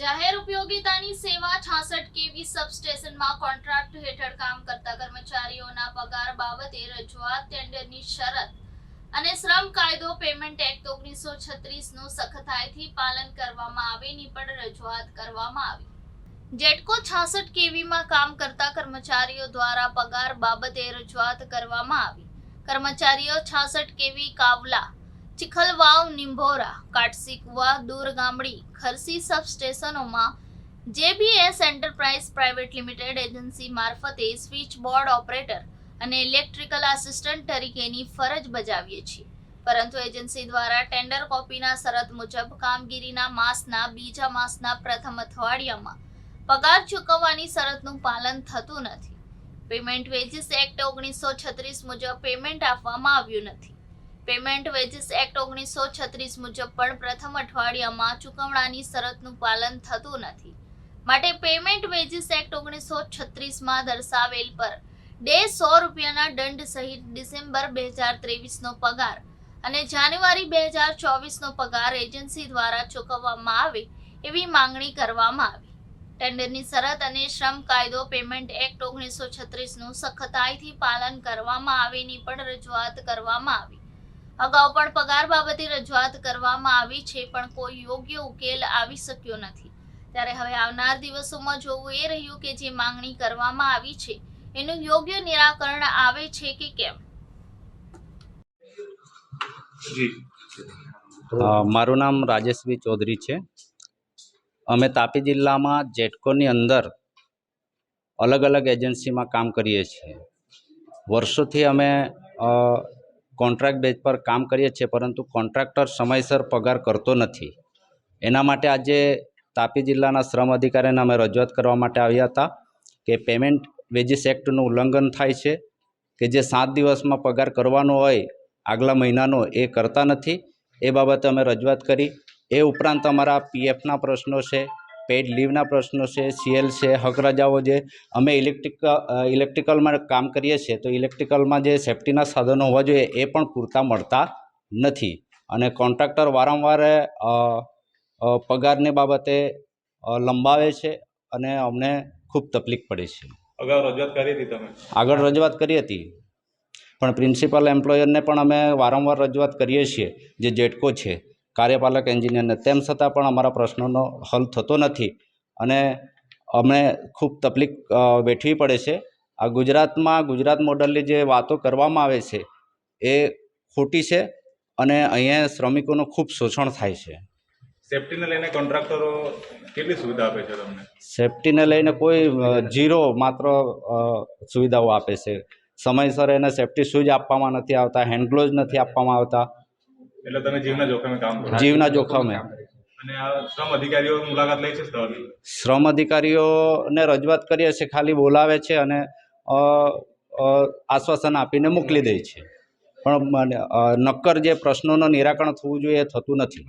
જાહેર ઉપયોગિતાની સેવા છાસઠ કેવી સબસ્ટેશનમાં કોન્ટ્રાક્ટ હેઠળ કામ કરતા કર્મચારીઓના પગાર બાબતે રજૂઆત ટેન્ડરની શરત અને શ્રમ કાયદો પેમેન્ટ એક્ટ ઓગણીસો છત્રીસનું સખતાઈથી પાલન કરવામાં આવેની પણ રજૂઆત કરવામાં આવી. જેટકો છાસઠ કેવીમાં કામ કરતા કર્મચારીઓ દ્વારા પગાર બાબતે રજૂઆત કરવામાં આવી. કર્મચારીઓ છાસઠ KV Kavla Chikhalvav, Nimbhora, Katsikuva, Durgamadi, Kharsi સબસ્ટેશનોમાં JBS enterprise private limited agency મારફતે સ્વિચ બોર્ડ ઓપરેટર અને ઇલેક્ટ્રિકલ આસિસ્ટન્ટ તરીકેની ફરજ બજાવીએ છીએ. પરંતુ એજન્સી દ્વારા ટેન્ડર કોપીના શરત મુજબ કામગીરીના માસના બીજા માસના પ્રથમ અઠવાડિયામાં પગાર ચૂકવવાની શરતનું પાલન થતું નથી. પેમેન્ટ વેજીસ એક્ટ ઓગણીસો છત્રીસ મુજબ પેમેન્ટ આપવામાં આવ્યું નથી. પેમેન્ટ વેજીસ એક્ટ ઓગણીસો છત્રીસ મુજબ પણ પ્રથમ અઠવાડિયામાં ચૂકવણાની શરતનું પાલન થતું નથી. માટે પેમેન્ટ વેજીસ એક્ટ ઓગણીસો છત્રીસમાં દર્શાવેલ પર ડે સો રૂપિયાના દંડ સહિત ડિસેમ્બર બે હજાર ત્રેવીસનો પગાર અને જાન્યુઆરી બે હજાર ચોવીસનો પગાર એજન્સી દ્વારા ચૂકવવામાં આવે એવી માંગણી કરવામાં આવી. ટેન્ડરની શરત અને શ્રમ કાયદો પેમેન્ટ એક્ટ ઓગણીસો છત્રીસનું સખતાઈથી પાલન કરવામાં આવેની પણ રજૂઆત કરવામાં આવી. અગાઉ પણ પગાર બાબતે રજૂઆત કરવામાં આવી છે પણ કોઈ યોગ્ય ઉકેલ આવી શક્યો નથી. ત્યારે હવે આવનાર દિવસોમાં જોવું એ રહ્યું કે જે માંગણી કરવામાં આવી છે એનું યોગ્ય નિરાકરણ આવે છે કે કેમ? મારું નામ રાજેશભાઈ ચૌધરી છે. અમે તાપી જિલ્લામાં જેટકોની અંદર અલગ અલગ એજન્સીમાં કામ કરીએ છીએ. વર્ષોથી અમે કોન્ટ્રાક્ટ બેઝ પર કામ કરીએ છીએ, પરંતુ કોન્ટ્રાક્ટર સમયસર પગાર કરતો નથી. એના માટે આજે તાપી જિલ્લાના શ્રમ અધિકારીને અમે રજૂઆત કરવા માટે આવ્યા હતા કે પેમેન્ટ વેજીસ એક્ટનું ઉલ્લંઘન થાય છે, કે જે સાત દિવસમાં પગાર કરવાનો હોય, આગલા મહિનાનો, એ કરતા નથી. એ બાબતે અમે રજૂઆત કરી. એ ઉપરાંત અમારા પીએફના પ્રશ્નો છે પેડ લીવના પ્રશ્નો છે સીએલ છે હક રજાઓ જે અમે ઇલેક્ટ્રિક ઇલેક્ટ્રિકલમાં કામ કરીએ છીએ તો ઇલેક્ટ્રિકલમાં જે સેફ્ટીના સાધનો હોવા જોઈએ એ પણ પૂરતા મળતા નથી. અને કોન્ટ્રાક્ટર વારંવાર પગારની બાબતે લંબાવે છે અને અમને ખૂબ તકલીફ પડે છે. અગાઉ રજૂઆત કરી હતી તમે? આગળ રજૂઆત કરી હતી. પણ પ્રિન્સિપલ એમ્પ્લોયરને પણ અમે વારંવાર રજૂઆત કરીએ છીએ જે જેટકો છે. કાર્યપાલક એન્જિનિયરને તેમ છતાં પણ અમારા પ્રશ્નોનો હલ થતો નથી. અને અમને ખૂબ તકલીફ વેઠવી પડે છે. આ ગુજરાતમાં ગુજરાત મોડલની જે વાતો કરવામાં આવે છે એ ખોટી છે અને અહીંયા શ્રમિકોનું ખૂબ શોષણ થાય છે. સેફટીને લઈને કોન્ટ્રાક્ટરો કેટલી સુવિધા આપે છે તમને? સેફટીને લઈને કોઈ ઝીરો માત્ર સુવિધાઓ આપે છે. સમયસર એને સેફટી શૂઝ આપવામાં નથી આવતા હેન્ડ ગ્લોવ્સ નથી આપવામાં આવતા. એટલે તમે જીવના જોખમે કામ કરો. જીવના જોખમે. શ્રમ અધિકારીઓને રજૂઆત કરીએ છીએ ખાલી બોલાવે છે અને આશ્વાસન આપીને મોકલી દે છે. પણ નક્કર જે પ્રશ્નોનું નિરાકરણ થવું જોઈએ એ થતું નથી.